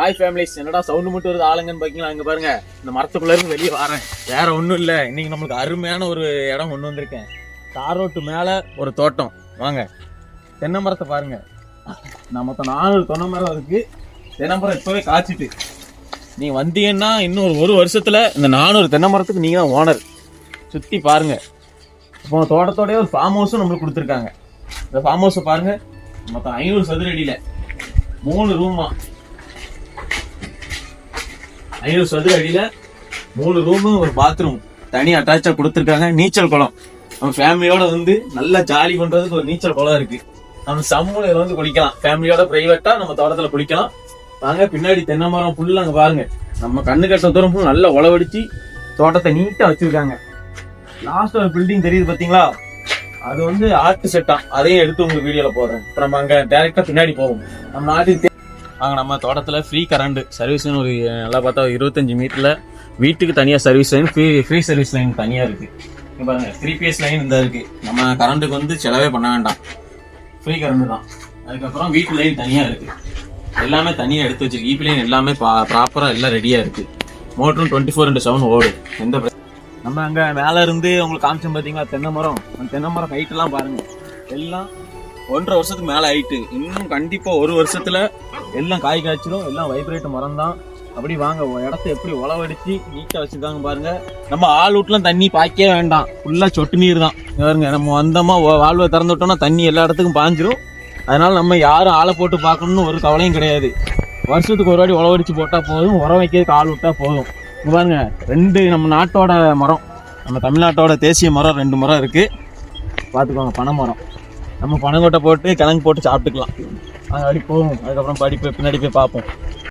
Hi families என்னடா sound மட்டும் வருது? ஆளுங்கன்னு பார்த்தீங்களா அங்கே பாருங்க. இந்த மரத்துக்குள்ள இருந்து வெளியே வரேன். வேற ஒன்றும் இல்லை. இன்னைக்கு நம்மளுக்கு அருமையான ஒரு இடம் ஒன்று வந்திருக்கேன். தார் ரோட்டு மேலே ஒரு தோட்டம். வாங்க. தென்னை மரத்தை பாருங்க. நான் மொத்தம் நானூறு தென்னை மரம் இருக்கு. தென்னை மரம் இப்பவே காய்ச்சிட்டு. நீ வந்தீங்கன்னா இன்னும் ஒரு ஒரு வருஷத்துல இந்த நானூறு தென்னை மரத்துக்கு நீங்க தான் ஓனர் சுத்தி பாருங்க. இப்போ தோட்டத்தோடய ஒரு ஃபார்ம் ஹவுஸும் நம்மளுக்கு கொடுத்துருக்காங்க. இந்த ஃபார்ம் ஹவுஸை பாருங்க. மொத்தம் ஐநூறு சதுர அடியில் மூணு ரூமா ஐநூறு சதுர அடியில மூணு ரூமு ஒரு பாத்ரூம் தனி அட்டாச்சா கொடுத்துருக்காங்க. நீச்சல் குளம். நம்ம ஃபேமிலியோட வந்து நல்லா ஜாலி பண்றதுக்கு ஒரு நீச்சல் குளம் இருக்கு. நம்ம சமூக வந்து குளிக்கலாம். ஃபேமிலியோட பிரைவேட்டா நம்ம தோட்டத்துல குளிக்கலாம். வாங்க பின்னாடி தென்னை மரம் புல்லு அங்க பாருங்க. நம்ம கண்ணு கட்ட தூரம் நல்லா உழவடிச்சு தோட்டத்தை நீட்டா வச்சிருக்காங்க. லாஸ்ட் ஒரு பில்டிங் தெரியுது பாத்தீங்களா? அது வந்து ஆர்ட் செட்டா அதையும் எடுத்து உங்களுக்கு வீடியோல போடுறேன். இப்ப நம்ம அங்க டைரக்டா பின்னாடி போவோம் நம்ம நாட்டுக்கு தே- நம்ம தோட்டத்தில் ஃப்ரீ கரண்ட் சர்வீஸ்னு ஒரு நல்லா பார்த்தா ஒரு இருபத்தஞ்சு வீட்டுக்கு தனியாக service line free free service line தனியாக இருக்குது பாருங்கள் த்ரீ பிஎஸ் லைன் இந்த இருக்குது நம்ம கரண்ட்டுக்கு வந்து செலவே பண்ண வேண்டாம். ஃப்ரீ கரண்ட் தான். அதுக்கப்புறம் வீட்டு லைன் தனியாக இருக்குது எல்லாமே தனியாக எடுத்து வச்சிருக்கு. ஈபி லைன் எல்லாமே பா ப்ராப்பராக எல்லாம் ரெடியாக இருக்குது மோட்டரும் டுவெண்ட்டி ஃபோர் இன்ட்டு செவன் ஓடு எந்த பிரச்சனை நம்ம அங்கே மேலே இருந்து உங்களுக்கு காமிச்சோம் பார்த்தீங்களா தென்னை மரம். அந்த தென்னை மரம் ஹைட்டெல்லாம் பாருங்கள் எல்லாம் ஒன்றரை வருஷத்துக்கு மேலே ஹைட்டு இன்னும் கண்டிப்பாக ஒரு வருஷத்தில் எல்லாம் காய் காய்ச்சிடும் எல்லாம் வைப்ரேட் மரம் தான் அப்படி வாங்க இடத்த எப்படி உழவடிச்சு நீட்டாக வச்சுருக்காங்க பாருங்க. நம்ம ஆள் வீட்டுலாம் தண்ணி பாய்க்கவே வேண்டாம். ஃபுல்லாக சொட்டு நீர் தான் பாருங்க நம்ம வந்தோமா வாழ்வை திறந்து விட்டோம்னா தண்ணி எல்லா இடத்துக்கும் பாஞ்சிரும் அதனால நம்ம யாரும் ஆளை போட்டு பார்க்கணும்னு ஒரு கவலையும் கிடையாது. வருஷத்துக்கு ஒரு வாட்டி உழவடிச்சு போட்டால் போதும் உரம் வைக்கிறதுக்கு ஆள் விட்டால் போதும். இங்க பாருங்க ரெண்டு நம்ம நாட்டோட மரம். நம்ம தமிழ்நாட்டோட தேசிய மரம் ரெண்டு மரம் இருக்குது பார்த்துக்கோங்க பனை மரம் நம்ம பனங்கொட்டை போட்டு கிழங்கு போட்டு சாப்பிட்டுக்கலாம். அப்படி போவோம் அதுக்கப்புறம் படிப்பு பின்னாடி போய் பார்ப்போம்.